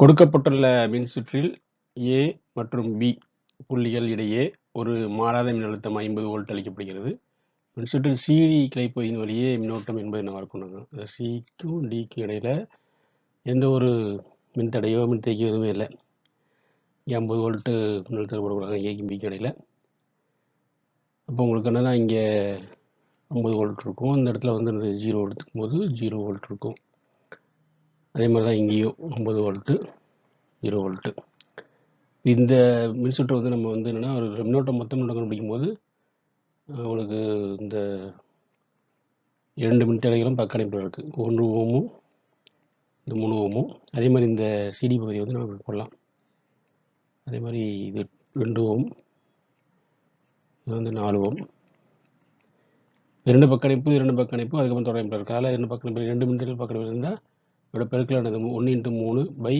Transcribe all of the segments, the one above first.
கொடுக்கப்பட்டுள்ள மின்சுற்றில் ஏ மற்றும் பி புள்ளிகள் இடையே ஒரு மாறாத மின்னழுத்தம் ஐம்பது வோல்ட் அளிக்கப்படுகிறது. மின்சுற்றில் சிடி கிளைப்பகுதியின் வழியே மின்னோட்டம் என்பது என்னவாக இருக்கணும் சிக்கும் டிக்கும் இடையில் எந்த ஒரு மின்தடையோ மின்தேக்கியோ எதுவுமே இல்லை. ஐம்பது வோல்ட்டு மின்னழுத்தம் போடக்கூடாது ஏக்கும் பிக்கு இடையில். அப்போ உங்களுக்கு என்னன்னா இங்கே ஐம்பது வோல்ட் இருக்கும். இந்த இடத்துல வந்து ஜீரோ எடுத்துக்கும் போது ஜீரோ வோல்ட் இருக்கும். அதே மாதிரி தான் இங்கேயும் ஐம்பது வோல்ட்டு ஜீரோ வோல்ட்டு இந்த மின்சுற்று வந்து நம்ம வந்து என்னென்னா ஒரு மின்னோட்டம் மொத்தம் மின்னோட்டம் கண்டுபிடிக்கும் உங்களுக்கு இந்த இரண்டு மின்தடைகளும் பக்க இணைப்பில் இருக்குது ஒன்று ஓமும் இந்த மூணு ஓமும். அதே மாதிரி இந்த சிடி பகுதியை வந்து நம்ம போடலாம். அதே மாதிரி இது ரெண்டு ஓம் இது வந்து நாலு ஓம். இரண்டு பக்க இணைப்பு இரண்டு பக்க இணைப்பு அதுக்கப்புறம் தொடர்பில் இருக்குது அதில் இரண்டு பக்க இணைப்பு ரெண்டு மின்தடைகள் பக்க இணைப்பு இருந்தால் இதோட பெருக்கலானது ஒன்று இன்ட்டு மூணு பை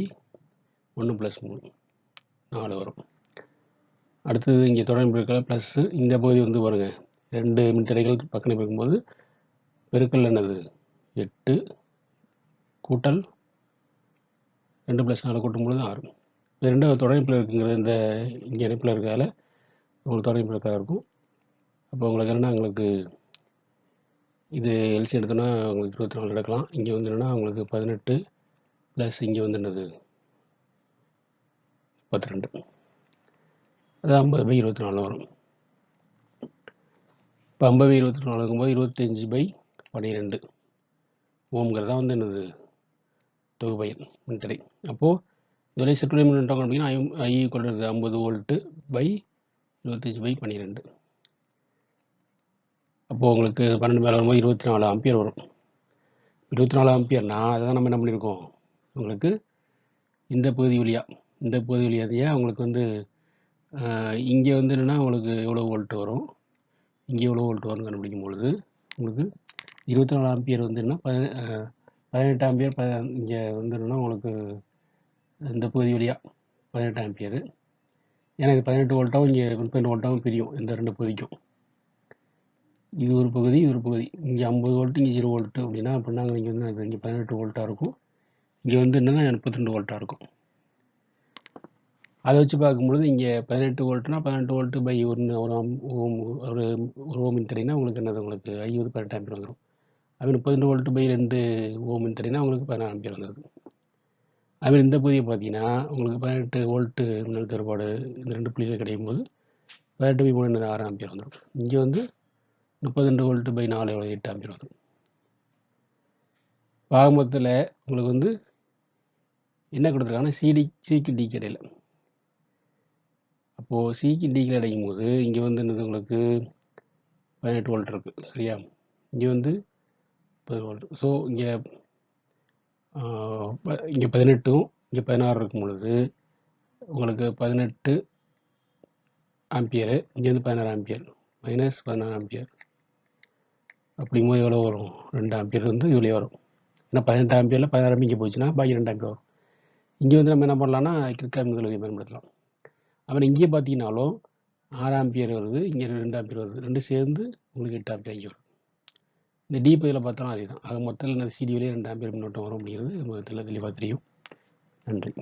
ஒன்று ப்ளஸ் மூணு. நாலு வரும். அடுத்தது இங்கே தொடர் பெருக்கல் ப்ளஸ்ஸு இந்த பகுதி வந்து பாருங்கள் ரெண்டு மின்தடைகள் பக்கம் பிரிக்கும்போது பெருக்கல் என்னது? எட்டு கூட்டல் ரெண்டு ப்ளஸ் நாலு கூட்டும் பொழுது ஆறு. இது ரெண்டாவது தொடர்பில் இருக்குங்கிறது இந்த இங்கே இணைப்பில் இருக்கிறதால உங்களுக்கு தொடர்பில் இருக்கிறதா இருக்கும். அப்போ உங்களுக்கு என்னென்னா உங்களுக்கு இது எல்சி எடுத்தோன்னா உங்களுக்கு இருபத்தி நாலு எடுக்கலாம் இங்கே வந்து என்னென்னா உங்களுக்கு பதினெட்டு ப்ளஸ் இங்கே வந்து என்னது முப்பத்தி ரெண்டு அது ஐம்பது பை இருபத்தி நாலு வரும். இப்போ ஐம்பது பை இருபத்தி நாலு இருக்கும்போது இருபத்தஞ்சி பை பன்னிரெண்டு. ஓம்ங்கிறது தான் வந்து என்னது? தொகுப்பயன் மின்தடை. அப்போது இதில் சிற்றுரை மின்னோட்டம் அப்படின்னா ஐ ஐ கொள்வது ஐம்பது வோல்ட்டு பை இருபத்தஞ்சி பை பன்னிரெண்டு. அப்போது உங்களுக்கு பன்னெண்டு மேலே வரும்போது இருபத்தி நாலு ஆம்பியர் வரும். இருபத்தி நாலு ஆம்பியர் நான் அதை தான் நம்ம என்ன பண்ணியிருக்கோம் உங்களுக்கு இந்த பகுதி வழியாக இந்த பகுதி வழியாக உங்களுக்கு வந்து இங்கே வந்து என்னென்னா உங்களுக்கு எவ்வளோ வோல்ட் வரும்? இங்கே எவ்வளோ வோல்ட் வரும்னு கண்டுபிடிக்கும் பொழுது உங்களுக்கு இருபத்தி நாலு ஆம்பியர் வந்து என்ன பதினெட்டு ஆம்பியர் ப இங்கே வந்து என்னென்னா உங்களுக்கு இந்த பகுதி வழியாக பதினெட்டு ஆம்பியர் ஏன்னா இது பதினெட்டு வோல்ட்டாகவும் இங்கே முப்பது வோல்ட்டாகவும் பிரியும் இந்த ரெண்டு பகுதிக்கும். இது ஒரு பகுதி இது ஒரு பகுதி. இங்கே ஐம்பது வோல்ட்டு இங்கே ஜீரோ வோல்ட்டு அப்படின்னா அப்படின்னா இங்கே வந்து அது இங்கே பதினெட்டு வோல்ட்டாக இருக்கும். இங்கே வந்து என்னென்னா முப்பத்தி ரெண்டு வோல்ட்டாக இருக்கும். அதை வச்சு பார்க்கும்பொழுது இங்கே பதினெட்டு வோல்ட்னா பதினெட்டு வோல்ட்டு பை ஒன்று ஒரு ஓம் ஒரு ஒரு ஓம் மின்தடைனா உங்களுக்கு என்னது? உங்களுக்கு ஐ பதினெட்டு ஆம்பியர் வந்துடும் அது முப்பத்திரெண்டு வோல்ட்டு பை ரெண்டு ஓம் மின்தடைனா உங்களுக்கு பதினாறு ஆம்பியர் வந்துடுது அதுமாதிரி இந்த பகுதியை பார்த்தீங்கன்னா உங்களுக்கு பதினெட்டு வோல்ட்டு மின்னழுத்த வேறுபாடு இந்த ரெண்டு புள்ளிகள் கிடைக்கும் போது பதினெட்டு பை மூணு என்னது? ஆறு ஆம்பியர் வந்துடும் இங்கே வந்து முப்பத்தி ரெண்டு வோல்ட்டு பை நாலு எவ்வளோ எட்டு ஆம்பியர் வரும் பாகமத்தில் உங்களுக்கு வந்து என்ன கொடுத்துருக்காங்கன்னா சிடி சிக்கு டி கடையில். அப்போது சிக்கு டிக்கு அடைக்கும் போது இங்கே வந்து என்னது உங்களுக்கு? பதினெட்டு வோல்ட் இருக்குது சரியா? இங்கே வந்து முப்பது வோல்ட் ஸோ இங்கே இங்கே பதினெட்டும் இங்கே பதினாறு இருக்கும் பொழுது உங்களுக்கு பதினெட்டு ஆம்பியரு இங்கே வந்து பதினாறு ஆம்பியர். மைனஸ் பதினாறு ஆம்பியர். அப்படிங்கும்போது எவ்வளோ வரும்? ரெண்டு ஆம்பியர் வந்து இவ்வளோ வரும். ஏன்னா பதினெட்டு ஆம்பியரில் பதினாறு இங்கே போச்சுன்னா பாக்கி ரெண்டு ஆம்பியர் வரும். இங்கே வந்து நம்ம என்ன பண்ணலாம்னா கிரிக்கெட் முதலுதவி பயன்படுத்தலாம். அப்புறம் இங்கே பார்த்தீங்கன்னாலும் ஆறு ஆம்பியர் வருது இங்கே ரெண்டு ஆம்பியர் வருது. ரெண்டு சேர்ந்து உங்களுக்கு எட்டு ஆம்பியர் இங்கே வரும். இந்த டி பகுதியில் பார்த்தாலும் அதே தான் ஆக மொத்தத்தில் இந்த சிடிவிலே ரெண்டு ஆம்பியர் மின்னோட்டம் வரும் அப்படிங்கிறது நமக்கு தெளிவாக தெரியும். நன்றி.